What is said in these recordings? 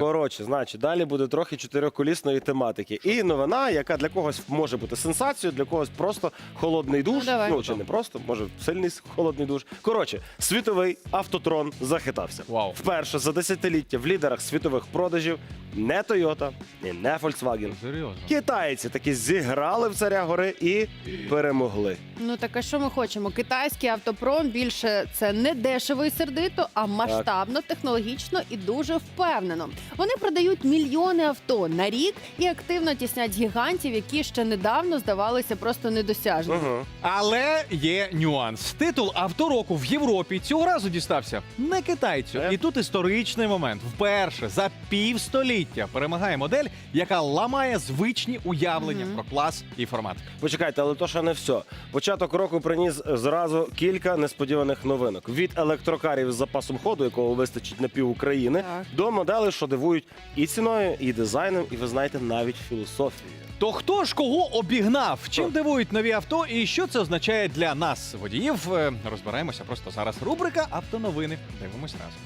Коротше, значить, далі буде трохи чотириколісної тематики. І новина, яка для когось може бути сенсацією, для когось просто холодний душ. Ну, давай. Ну чи не просто, може сильний холодний душ. Коротше, світовий автотрон захитався. Вау. Вперше за десятиліття в лідерах світових продажів не Toyota і не Volkswagen. Серйозно. Китайці таки зіграли в царя гори і перемогли. Ну так а що ми хочемо? Китайський автопром більше це не дешево і сердито, а масштабно, технологічно і дуже впевнено. Вони продають мільйони авто на рік і активно тіснять гігантів, які ще недавно здавалися просто недосяжними. Угу. Але є нюанс. Титул автороку в Європі цього разу дістався не китайцю. Е? І тут історичний момент. Вперше за півстоліття перемагає модель, яка ламає звичні уявлення про клас і формат. Почекайте, але то ще не все. Початок року приніс зразу кілька несподіваних новинок: від електрокарів з запасом ходу, якого вистачить на пів України, Так. до моделей, що дивують і ціною, і дизайном, і ви знаєте, навіть філософією. То хто ж кого обігнав? Чим Хто? дивують нові авто і що це означає для нас, водіїв? Е, Розбираємося просто зараз. Рубрика Автоновини. Дивимось разом.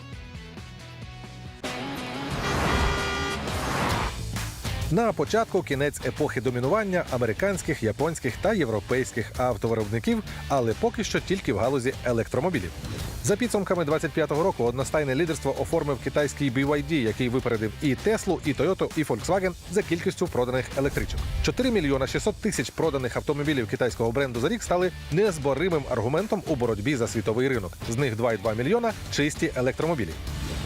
На початку кінець епохи домінування американських, японських та європейських автовиробників, але поки що тільки в галузі електромобілів. За підсумками 25-го року одностайне лідерство оформив китайський BYD, який випередив і Теслу, і Toyota, і Volkswagen за кількістю проданих електричок. 4 мільйона 600 тисяч проданих автомобілів китайського бренду за рік стали незборимим аргументом у боротьбі за світовий ринок. З них 2,2 мільйона чисті електромобілі.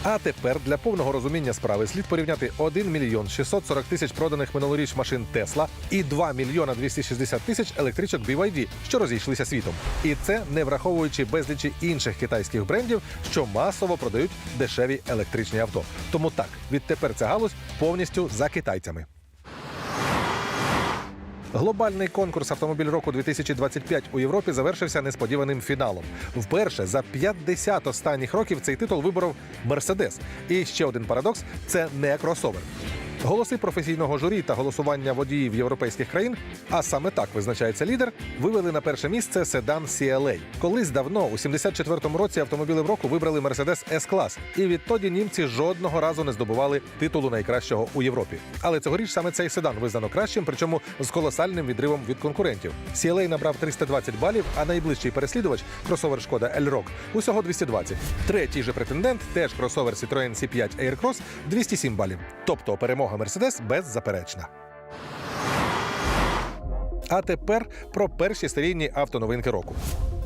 А тепер для повного розуміння справи слід порівняти 1 мільйон 640 тисяч проданих минулоріч машин Тесла і 2 мільйона 260 тисяч електричок BYD, що розійшлися світом. І це не враховуючи безлічі інших китайських брендів, що масово продають дешеві електричні авто. Тому так, відтепер ця галузь повністю за китайцями. Глобальний конкурс автомобіль року 2025 у Європі завершився несподіваним фіналом. Вперше за 50 останніх років цей титул виборов Мерседес. І ще один парадокс це не кросовер. Голоси професійного журі та голосування водіїв європейських країн, а саме так визначається лідер, вивели на перше місце седан CLA. Колись давно, у 74-му році, автомобілем року вибрали Mercedes S-клас, і відтоді німці жодного разу не здобували титулу найкращого у Європі. Але цьогоріч саме цей седан визнано кращим, причому з колосальним відривом від конкурентів. CLA набрав 320 балів, а найближчий переслідувач кросовер Шкода L-Rock усього 220. Третій же претендент, теж кросовер Citroen C5 Aircross, 207 балів. Тобто перемога Mercedes беззаперечна. А тепер про перші серійні автоновинки року.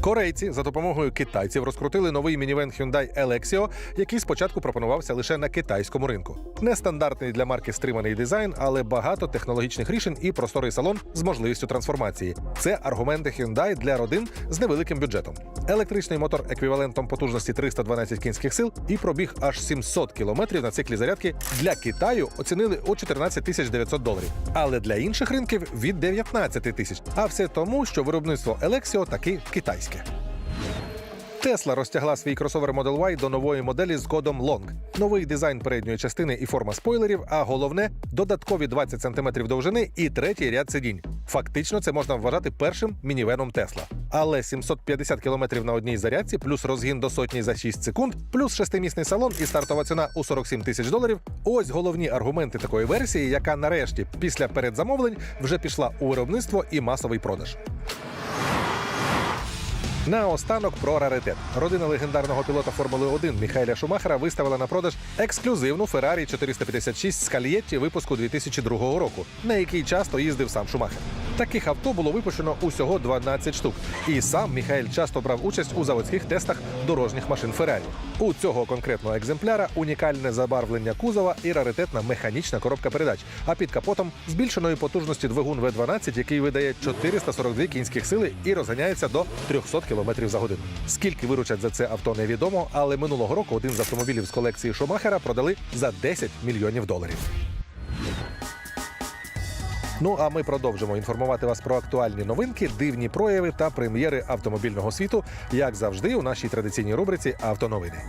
Корейці за допомогою китайців розкрутили новий мінівен Hyundai Elexio, який спочатку пропонувався лише на китайському ринку. Нестандартний для марки стриманий дизайн, але багато технологічних рішень і просторий салон з можливістю трансформації. Це аргументи Hyundai для родин з невеликим бюджетом. Електричний мотор еквівалентом потужності 312 кінських сил і пробіг аж 700 кілометрів на циклі зарядки для Китаю оцінили у 14 тисяч 900 доларів. Але для інших ринків від 19 тисяч. А все тому, що виробництво Elexio таки китайське. Тесла розтягла свій кросовер Model Y до нової моделі з кодом Long. Новий дизайн передньої частини і форма спойлерів, а головне додаткові 20 см довжини і третій ряд сидінь. Фактично, це можна вважати першим мінівеном Тесла. Але 750 км на одній зарядці, плюс розгін до сотні за 6 секунд, плюс шестимісний салон і стартова ціна у 47 тисяч доларів. Ось головні аргументи такої версії, яка нарешті після передзамовлень вже пішла у виробництво і масовий продаж. Наостанок про раритет. Родина легендарного пілота Формули 1 Міхайля Шумахера виставила на продаж ексклюзивну Феррарі 456 Scalietti випуску 2002 року, на який часто їздив сам Шумахер. Таких авто було випущено усього 12 штук, і сам Міхаель часто брав участь у заводських тестах дорожніх машин Ferrari. У цього конкретного екземпляра унікальне забарвлення кузова і раритетна механічна коробка передач. А під капотом збільшеної потужності двигун В12, який видає 442 кінських сили і розганяється до 300 км за годину. Скільки виручать за це авто, невідомо, але минулого року один з автомобілів з колекції Шумахера продали за 10 мільйонів доларів. Ну а ми продовжимо інформувати вас про актуальні новинки, дивні прояви та прем'єри автомобільного світу, як завжди, у нашій традиційній рубриці Автоновини.